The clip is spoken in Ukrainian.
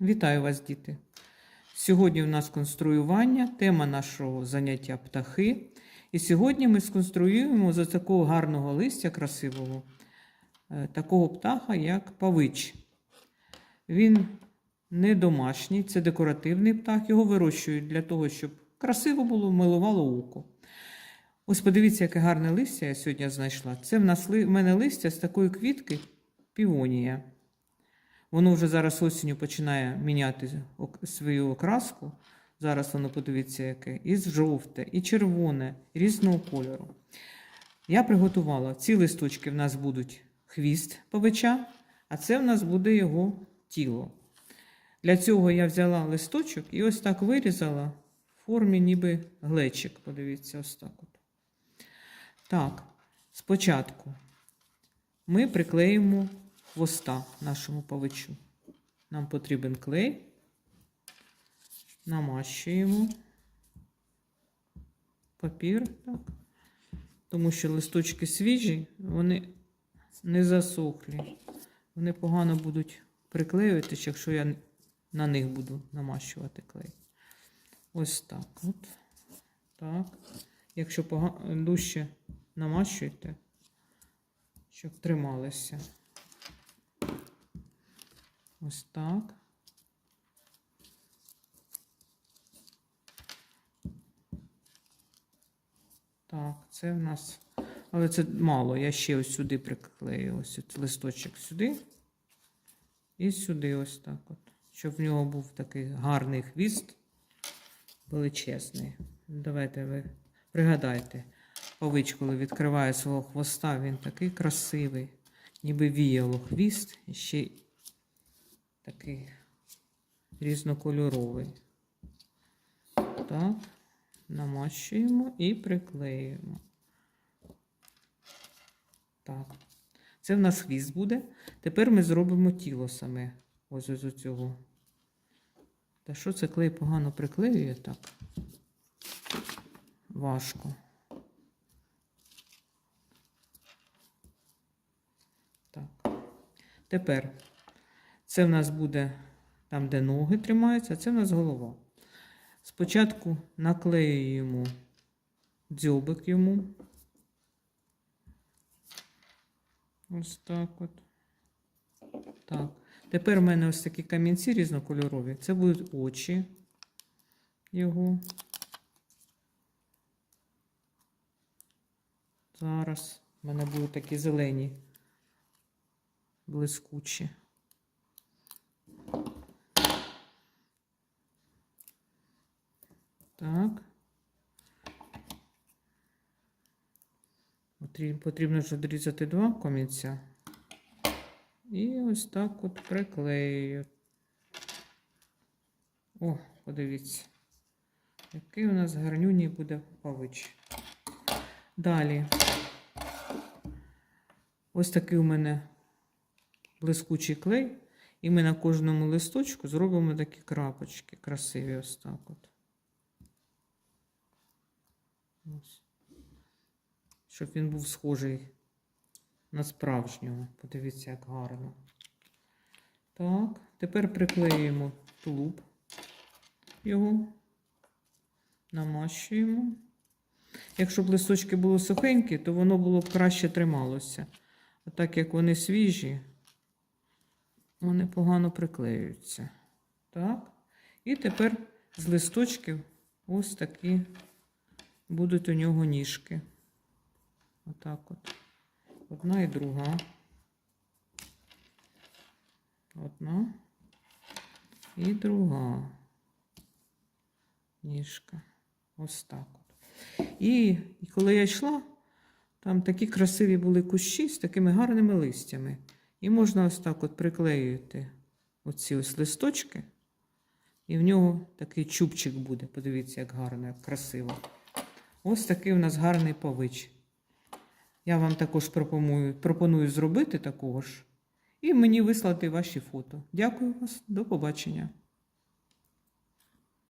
Вітаю вас, діти! Сьогодні у нас конструювання, тема нашого заняття птахи. І сьогодні ми сконструюємо з такого гарного листя красивого, е, такого птаха, як павич. Він не домашній, це декоративний птах. Його вирощують для того, щоб красиво було, милувало око. Ось подивіться, яке гарне листя я сьогодні знайшла. Це в нас в мене листя з такої квітки півонія. Воно вже зараз осінню починає міняти свою окраску. Зараз воно подивіться, яке. І жовте, і червоне, різного кольору. Я приготувала ці листочки в нас будуть хвіст павича, а це в нас буде його тіло. Для цього я взяла листочок і ось так вирізала в формі ніби глечик. Подивіться, ось так. От. Так, спочатку ми приклеїмо хвоста нашому павичу. Нам потрібен клей, намащуємо папір, так. тому що листочки свіжі, вони не засохлі. Вони погано будуть приклеюватися, якщо я на них буду намащувати клей. Ось так. От. Так. Якщо дужче намащуєте, щоб трималися. Ось так. Так, це в нас. Але це мало. Я ще ось сюди приклею ось листочок сюди. І сюди ось так от. Щоб в нього був такий гарний хвіст, величезний. Давайте ви пригадайте, павич, коли відкриває свого хвоста, він такий красивий, ніби віяло хвіст, ще такий різнокольоровий. Так, намащуємо і приклеюємо. Так. Це в нас хвіст буде. Тепер ми зробимо тіло саме. Ось ось цього. Та що це клей погано приклеює так? Важко. Так. Тепер це в нас буде там, де ноги тримаються, а це в нас голова. Спочатку наклеюємо дзьобик йому. Ось так от. Так. Тепер в мене ось такі камінці різнокольорові. Це будуть очі його. Зараз в мене будуть такі зелені, блискучі. Так. Потрібно, ж відрізати два комінця. І ось так от приклею. О, подивіться. Який у нас гарнюній буде павич. Далі. Ось такий у мене блискучий клей. І ми на кожному листочку зробимо такі крапочки красиві ось так от. Ось. Щоб він був схожий на справжнього. Подивіться, як гарно. Так, тепер приклеюємо тулуб його, намащуємо. Якщо б листочки були сухенькі, то воно було б краще трималося. А так як вони свіжі, вони погано приклеюються. Так. І тепер з листочків ось такі будуть у нього ніжки. Отак от. Одна і друга. Одна і друга ніжка. Ось так от. І, і коли я йшла, там такі красиві були кущі з такими гарними листями. І можна ось так от приклеювати оці ось листочки. І в нього такий чубчик буде. Подивіться, як гарно, як красиво. Ось такий у нас гарний павич. Я вам також пропоную, пропоную зробити такого ж і мені вислати ваші фото. Дякую вас, до побачення.